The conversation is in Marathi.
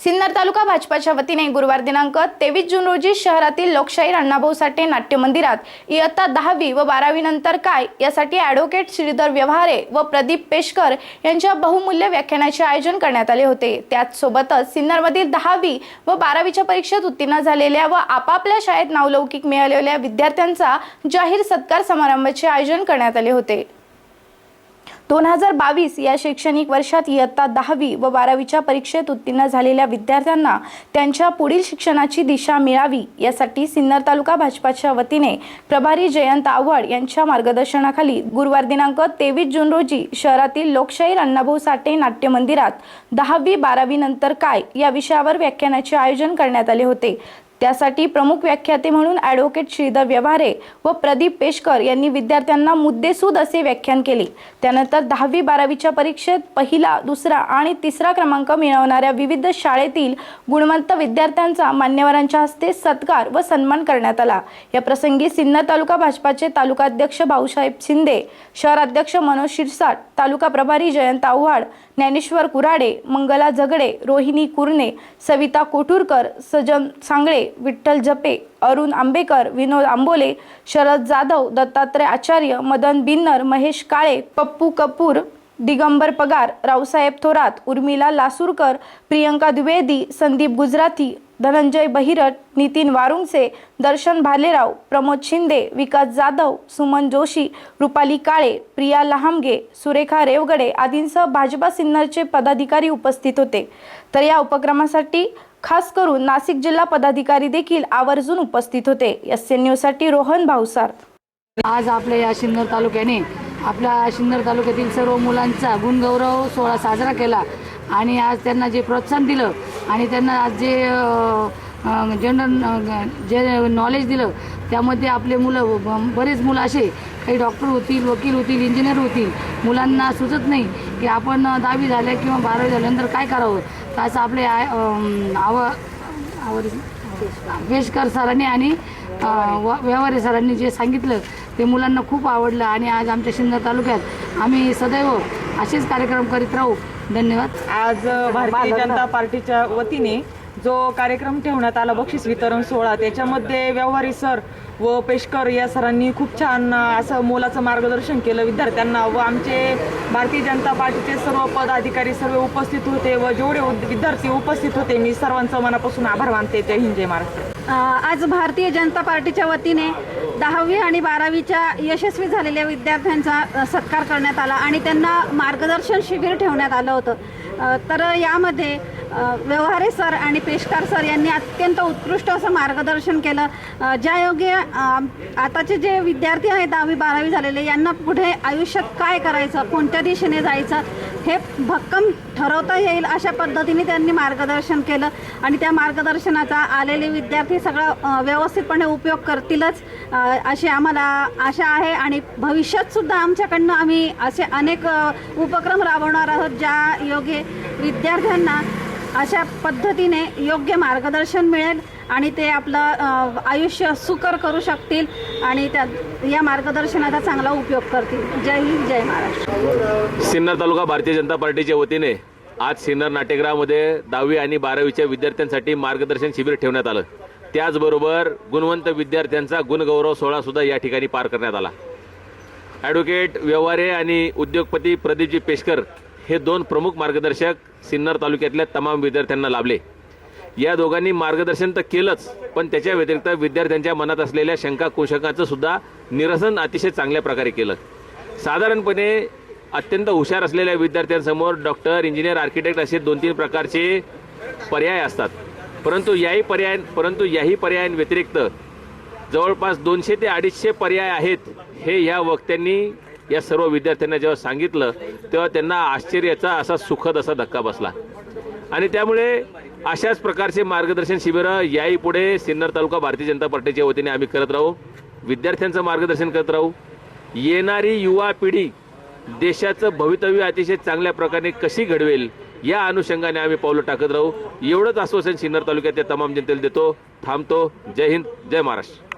सिन्नर तालुका भाजपाच्या वतीने गुरुवार दिनांक तेवीस जून रोजी शहरातील लोकशाहीर अण्णाभाऊ साठे नाट्य मंदिरात इयत्ता दहावी व बारावी नंतर काय यासाठी ॲडव्होकेट श्रीधर व्यवहारे व प्रदीप पेशकर यांच्या बहुमूल्य व्याख्यानाचे आयोजन करण्यात आले होते. त्याचसोबतच सिन्नरमधील दहावी व बारावीच्या परीक्षेत उत्तीर्ण झालेल्या व आपापल्या शाळेत नावलौकिक मिळालेल्या विद्यार्थ्यांचा जाहीर सत्कार समारंभाचे आयोजन करण्यात आले होते. दोन हजार बावीस या शैक्षणिक वर्षात इयत्ता दहावी व बारावीच्या परीक्षेत उत्तीर्ण झालेल्या विद्यार्थ्यांना त्यांच्या पुढील शिक्षणाची दिशा मिळावी यासाठी सिन्नर तालुका भाजपाच्या वतीने प्रभारी जयंत आव्हाड यांच्या मार्गदर्शनाखाली गुरुवार दिनांक तेवीस जून रोजी शहरातील लोकशाहीर अण्णाभाऊ साठे नाट्य मंदिरात दहावी बारावी नंतर काय या विषयावर व्याख्यानाचे आयोजन करण्यात आले होते. त्यासाठी प्रमुख व्याख्याते म्हणून ॲडव्होकेट श्रीधर व्यवहारे व प्रदीप पेशकर यांनी विद्यार्थ्यांना मुद्देसूद असे व्याख्यान केले. त्यानंतर दहावी बारावीच्या परीक्षेत पहिला दुसरा आणि तिसरा क्रमांक मिळवणाऱ्या विविध शाळेतील गुणवंत विद्यार्थ्यांचा मान्यवरांच्या हस्ते सत्कार व सन्मान करण्यात आला. या प्रसंगी सिन्नर तालुका भाजपाचे तालुकाध्यक्ष भाऊसाहेब शिंदे शहराध्यक्ष मनोज शिरसाट तालुका प्रभारी जयंत आव्हाड ज्ञानेश्वर कुराडे मंगला झगडे रोहिणी कुरणे सविता कोठूरकर सजन सांगळे विठ्ठल जपे अरुण आंबेकर विनोद आंबोले शरद जाधव दत्तात्रय आचार्य मदन बिन्नर महेश काळे पप्पू कपूर दिगंबर पगार रावसाहेब थोरात उर्मिला लासूरकर प्रियंका द्विवेदी संदीप गुजराती धनंजय बहिरट नितीन वारुंगसे दर्शन भालेराव प्रमोद शिंदे विकास जाधव सुमन जोशी रुपाली काळे प्रिया लहामगे सुरेखा रेवगडे आदींसह भाजपा सिन्नरचे पदाधिकारी उपस्थित होते. तर या उपक्रमासाठी खास करून नाशिक जिल्हा पदाधिकारी देखील आवर्जून उपस्थित होते. एस एन न्यूजसाठी रोहन भावसार आज आपल्या या सिन्नर तालुक्याने आपल्या सिन्नर तालुक्यातील सर्व मुलांचा गुणगौरव सोहळा साजरा केला आणि आज त्यांना जे प्रोत्साहन दिलं आणि त्यांना आज जे जनरल जे नॉलेज दिलं त्यामध्ये आपले मुलं ब- बरेच मुलं असे काही डॉक्टर होतील वकील होतील इंजिनियर होतील मुलांना सुचत नाही की आपण दहावी झाल्या किंवा बारावी झाल्यानंतर काय करावं. तर असं आपले आय आव आवर वेशकर सरांनी आणि व- व्यवहारे सरांनी जे सांगितलं ते मुलांना खूप आवडलं. आणि आज आमच्या शिंदर तालुक्यात आम्ही सदैव असेच कार्यक्रम करीत राहू. धन्यवाद. आज भारतीय जनता पार्टीच्या वतीने जो कार्यक्रम ठेवण्यात आला बक्षीस वितरण सोहळा त्याच्यामध्ये व्यवहारी सर व पेशकर या सरांनी खूप छान असं मोलाचं मार्गदर्शन केलं. विद्यार्थ्यांना व आमचे भारतीय जनता पार्टीचे सर्व पदाधिकारी सर्व उपस्थित होते व जेवढे विद्यार्थी उपस्थित होते मी सर्वांचं मनापासून आभार मानते. जय हिंद जय महाराष्ट्र. आज भारतीय जनता पार्टीच्या वतीने दहावी आणि बारावीच्या यशस्वी झालेल्या विद्यार्थ्यांचा सत्कार करण्यात आला आणि त्यांना मार्गदर्शन शिबिर ठेवण्यात आलं होतं. तर यामध्ये व्यवहारे सर आणि पेशकार सर यांनी अत्यंत उत्कृष्ट असं मार्गदर्शन केलं. ज्या योगे आताचे जे विद्यार्थी आहेत दहावी बारावी झालेले यांना पुढे आयुष्यात काय करायचं कोणत्या दिशेने जायचं हे भक्कम ठरवता येईल अशा पद्धतीने त्यांनी मार्गदर्शन केलं. आणि त्या मार्गदर्शनाचा आलेले विद्यार्थी सगळं व्यवस्थितपणे उपयोग करतीलच अशी आम्हाला आशा आहे. आणि भविष्यात सुद्धा आमच्याकडनं आम्ही असे अनेक उपक्रम राबवणार आहोत ज्या योगे विद्यार्थ्यांना अशा पद्धतीने योग्य मार्गदर्शन मिळेल आणि ते आपलं आयुष्य सुकर करू शकतील आणि त्या या मार्गदर्शनाचा चांगला उपयोग करतील. जय हिंद जय महाराष्ट्र. सिन्नर तालुका भारतीय जनता पार्टीच्या वतीने आज सिन्नर नाट्यगृहामध्ये दहावी आणि बारावीच्या विद्यार्थ्यांसाठी मार्गदर्शन शिबिर ठेवण्यात आलं. त्याचबरोबर गुणवंत विद्यार्थ्यांचा गुणगौरव सोहळा सुद्धा या ठिकाणी पार करण्यात आला. ॲडव्होकेट व्यवहारे आणि उद्योगपती प्रदीपजी पेशकर हे दोन प्रमुख मार्गदर्शक सिन्नर तालुक्यातल्या तमाम विद्यार्थ्यांना लाभले. या दोघांनी मार्गदर्शन तर केलंच पण त्याच्या व्यतिरिक्त विद्यार्थ्यांच्या मनात असलेल्या शंका कुशंकाचं सुद्धा निरसन अतिशय चांगल्या प्रकारे केलं. साधारणपणे अत्यंत हुशार असलेल्या विद्यार्थ्यांसमोर डॉक्टर इंजिनियर आर्किटेक्ट असे दोन तीन प्रकारचे पर्याय असतात. परंतु याही पर्याय परंतु याही पर्यायांव्यतिरिक्त जवळपास दोनशे ते अडीचशे पर्याय आहेत हे ह्या वक्त्यांनी या सर्व विद्यार्थ्यांना जेव्हा सांगितलं तेव्हा त्यांना आश्चर्याचा असा सुखद असा धक्का बसला. आणि त्यामुळे अशाच प्रकारचे मार्गदर्शन शिबिरं याही पुढे सिन्नर तालुका भारतीय जनता पार्टीच्या वतीने आम्ही करत राहू. विद्यार्थ्यांचं मार्गदर्शन करत राहू. येणारी युवा पिढी देशाचं भवितव्य अतिशय चांगल्या प्रकारे कशी घडवेल या अनुषंगाने आम्ही पावलं टाकत राहू. एवढंच आश्वासन सिन्नर तालुक्यातल्या तमाम जनतेला देतो. थांबतो. जय हिंद. जय महाराष्ट्र.